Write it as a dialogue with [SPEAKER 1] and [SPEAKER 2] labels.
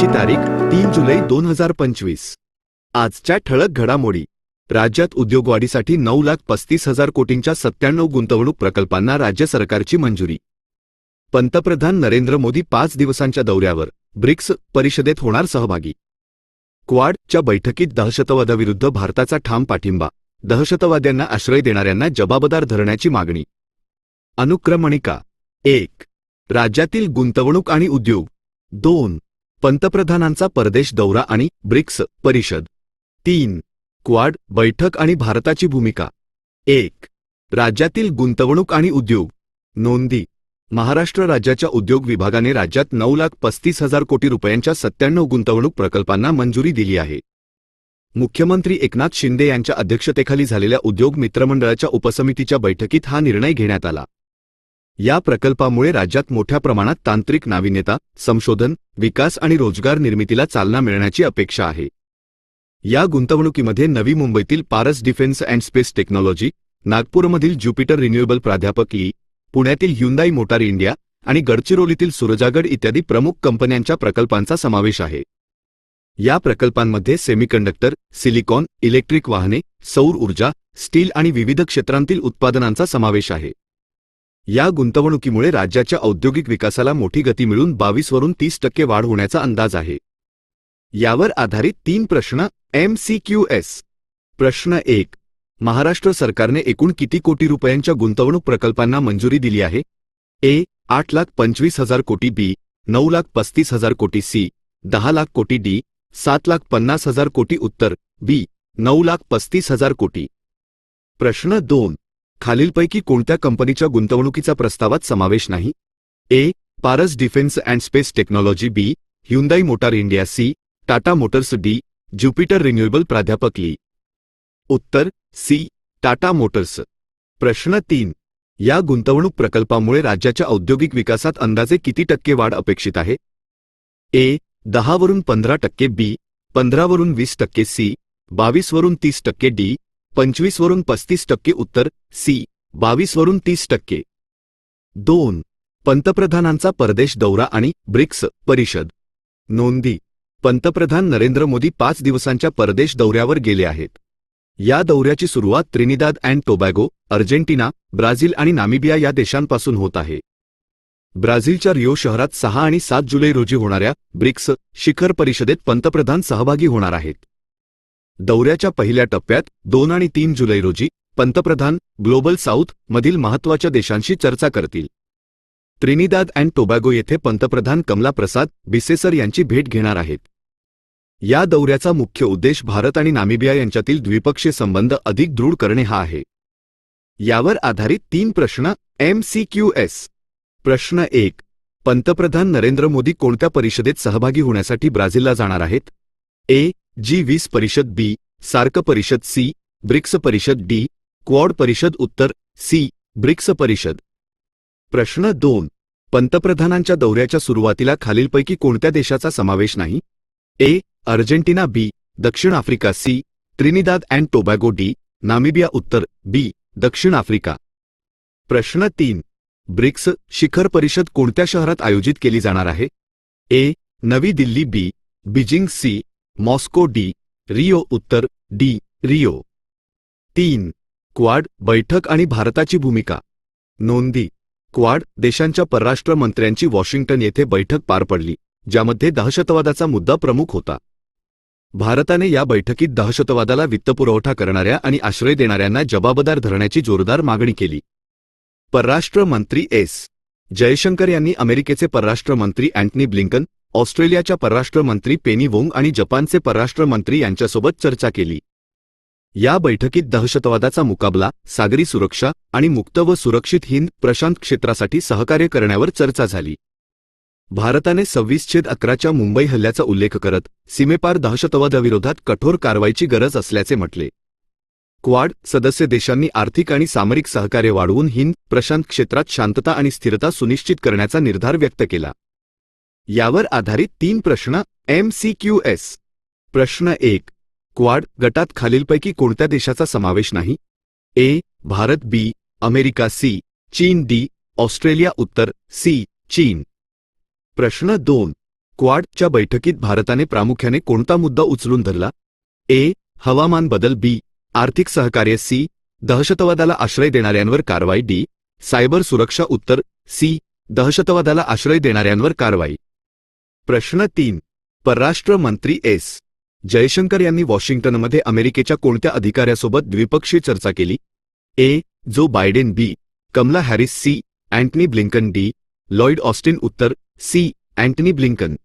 [SPEAKER 1] आजची तारीख तीन जुलै दोन हजार पंचवीस. आजच्या ठळक घडामोडी. राज्यात उद्योगवाढीसाठी नऊ लाख पस्तीस हजार कोटींच्या सत्त्याण्णव गुंतवणूक प्रकल्पांना राज्य सरकारची मंजुरी. पंतप्रधान नरेंद्र मोदी पाच दिवसांच्या दौऱ्यावर ब्रिक्स परिषदेत होणार सहभागी. क्वाडच्या बैठकीत दहशतवादाविरुद्ध भारताचा ठाम पाठिंबा दहशतवाद्यांना आश्रय देणाऱ्यांना जबाबदार धरण्याची मागणी. अनुक्रमणिका एक. राज्यातील गुंतवणूक आणि उद्योग. दोन. पंतप्रधानांचा परदेश दौरा आणि ब्रिक्स परिषद. तीन. क्वाड बैठक आणि भारताची भूमिका. एक. राज्यातील गुंतवणूक आणि उद्योग. नोंदी. महाराष्ट्र राज्याच्या उद्योग विभागाने राज्यात नऊ लाख पस्तीस हजार कोटी रुपयांच्या सत्त्याण्णव गुंतवणूक प्रकल्पांना मंजुरी दिली आहे. मुख्यमंत्री एकनाथ शिंदे यांच्या अध्यक्षतेखाली झालेल्या उद्योग मित्रमंडळाच्या उपसमितीच्या बैठकीत हा निर्णय घेण्यात आला. या प्रकल्पामुळे राज्यात मोठ्या प्रमाणात तांत्रिक नाविन्यता संशोधन विकास आणि रोजगार निर्मितीला चालना मिळण्याची अपेक्षा आहे. या गुंतवणुकीमध्ये नवी मुंबईतील Paras defence and space technology नागपूरमधील ज्युपिटर रिन्युएबल प्राध्यापक ई पुण्यातील ह्युंदाई मोटार इंडिया आणि गडचिरोलीतील सुरजागड इत्यादी प्रमुख कंपन्यांच्या प्रकल्पांचा समावेश आहे. या प्रकल्पांमध्ये सेमीकंडक्टर सिलिकॉन इलेक्ट्रिक वाहने सौर ऊर्जा स्टील आणि विविध क्षेत्रांतील उत्पादनांचा समावेश आहे. या गुंतवणुकीमुळे राज्याच्या औद्योगिक विकासाला मोठी गती मिळून बावीस वरून तीस टक्के वाढ होण्याचा अंदाज आहे. यावर आधारित तीन प्रश्न. M C Q S. प्रश्न एक. महाराष्ट्र सरकारने एकूण किती कोटी रुपयांच्या गुंतवणूक प्रकल्पांना मंजुरी दिली आहे? ए. आठ लाख पंचवीस हजार कोटी बी. नऊ लाख पस्तीस हजार कोटी सी. दहा लाख कोटी डी. सात लाख पन्नास हजार कोटी उत्तर. बी. नऊ लाख पस्तीस हजार कोटी. प्रश्न दोन. खालीलपैकी कोणत्या कंपनीच्या गुंतवणुकीचा प्रस्तावात समावेश नाही? A. Paras defence and space technology. B. Hyundai motor India. C. Tata motors. D. Jupiter renewable प्राध्यापक. ली उत्तर. सी. टाटा मोटर्स. प्रश्न तीन. या गुंतवणूक प्रकल्पामुळे राज्याच्या औद्योगिक विकासात अंदाजे किती टक्के वाढ अपेक्षित आहे? ए. दहावरून पंधरा टक्के. बी. पंधरावरून वीस टक्के. सी. बावीसवरून तीस टक्के. डी. पंचवीसवरून पस्तीस टक्के उत्तर सी बावीसवरून तीस टक्के. दोन पंतप्रधानांचा परदेश दौरा आणि ब्रिक्स परिषद. नोंदी पंतप्रधान नरेंद्र मोदी पाच दिवसांच्या परदेश दौऱ्यावर गेले आहेत. या दौऱ्याची सुरुवात Trinidad and Tobago Argentina Brazil आणि नामिबिया या देशांपासून होत आहे. ब्राझीलच्या रिओ शहरात सहा आणि सात जुलै रोजी होणाऱ्या ब्रिक्स शिखर परिषदेत पंतप्रधान सहभागी होणार आहेत. दौऱ्याच्या पहिल्या टप्प्यात दोन आणि तीन जुलै रोजी पंतप्रधान ग्लोबल साऊथ मधील महत्त्वाच्या देशांशी चर्चा करतील. त्रिनिदाद अँड टोबॅगो येथे पंतप्रधान कमला प्रसाद बिसेसर यांची भेट घेणार आहेत. या दौऱ्याचा मुख्य उद्देश भारत आणि नामिबिया यांच्यातील द्विपक्षीय संबंध अधिक दृढ करणे हा आहे. यावर आधारित तीन प्रश्न एम सी क्यू एस. प्रश्न एक पंतप्रधान नरेंद्र मोदी कोणत्या परिषदेत सहभागी होण्यासाठी ब्राझीलला जाणार आहेत? ए जी वीस परिषद बी सार्क परिषद सी ब्रिक्स परिषद डी क्वॉड परिषद उत्तर सी ब्रिक्स परिषद. प्रश्न दोन. पंतप्रधानांच्या दौऱ्याच्या सुरुवातीला खालीलपैकी कोणत्या देशाचा समावेश नाही? ए अर्जेंटिना बी दक्षिण Africa C Trinidad and Tobago D Namibia उत्तर बी दक्षिण आफ्रिका. प्रश्न तीन. ब्रिक्स शिखर परिषद कोणत्या शहरात आयोजित केली जाणार आहे? ए नवी Delhi B Beijing C Moscow D Rio उत्तर डी रिओ. तीन क्वाड बैठक आणि भारताची भूमिका. नोंदी क्वाड देशांच्या परराष्ट्र मंत्र्यांची वॉशिंग्टन येथे बैठक पार पडली ज्यामध्ये दहशतवादाचा मुद्दा प्रमुख होता. भारताने या बैठकीत दहशतवादाला वित्तपुरवठा करणाऱ्या आणि आश्रय देणाऱ्यांना जबाबदार धरण्याची जोरदार मागणी केली. परराष्ट्र मंत्री एस. जयशंकर यांनी अमेरिकेचे परराष्ट्र मंत्री अँटनी ब्लिंकन ऑस्ट्रेलियाच्या परराष्ट्र मंत्री पेनी वोंग आणि जपानचे परराष्ट्र मंत्री यांच्यासोबत चर्चा केली. या बैठकीत दहशतवादाचा मुकाबला सागरी सुरक्षा आणि मुक्त व सुरक्षित हिंद प्रशांत क्षेत्रासाठी सहकार्य करण्यावर चर्चा झाली. भारताने सव्वीस छेद अकराच्या मुंबई हल्ल्याचा उल्लेख करत सीमेपार दहशतवादाविरोधात कठोर कारवाईची गरज असल्याचे म्हटले. क्वाड सदस्य देशांनी आर्थिक आणि सामरिक सहकार्य वाढवून हिंद प्रशांत क्षेत्रात शांतता आणि स्थिरता सुनिश्चित करण्याचा निर्धार व्यक्त केला. यावर आधारित तीन प्रश्न एम सी क्यू एस प्रश्न एक क्वाड गटात खालीलपैकी कोणत्या देशाचा समावेश नाही? A Bharat B America C चीन डी ऑस्ट्रेलिया उत्तर सी चीन. प्रश्न दोन क्वाडच्या बैठकीत भारताने प्रामुख्याने कोणता मुद्दा उचलून धरला? ए हवामान बदल बी आर्थिक सहकार्य सी दहशतवादाला आश्रय देणाऱ्यांवर कारवाई डी सायबर सुरक्षा उत्तर सी दहशतवादाला आश्रय देणाऱ्यांवर कारवाई. प्रश्न तीन. परराष्ट्र मंत्री एस. जयशंकर यांनी वॉशिंग्टनमध्ये अमेरिकेच्या कोणत्या अधिकाऱ्यासोबत द्विपक्षीय चर्चा केली? A. Joe Biden B. Kamala Harris C. Antony Blinken D. Lloyd Austin उत्तर सी. Antony Blinken.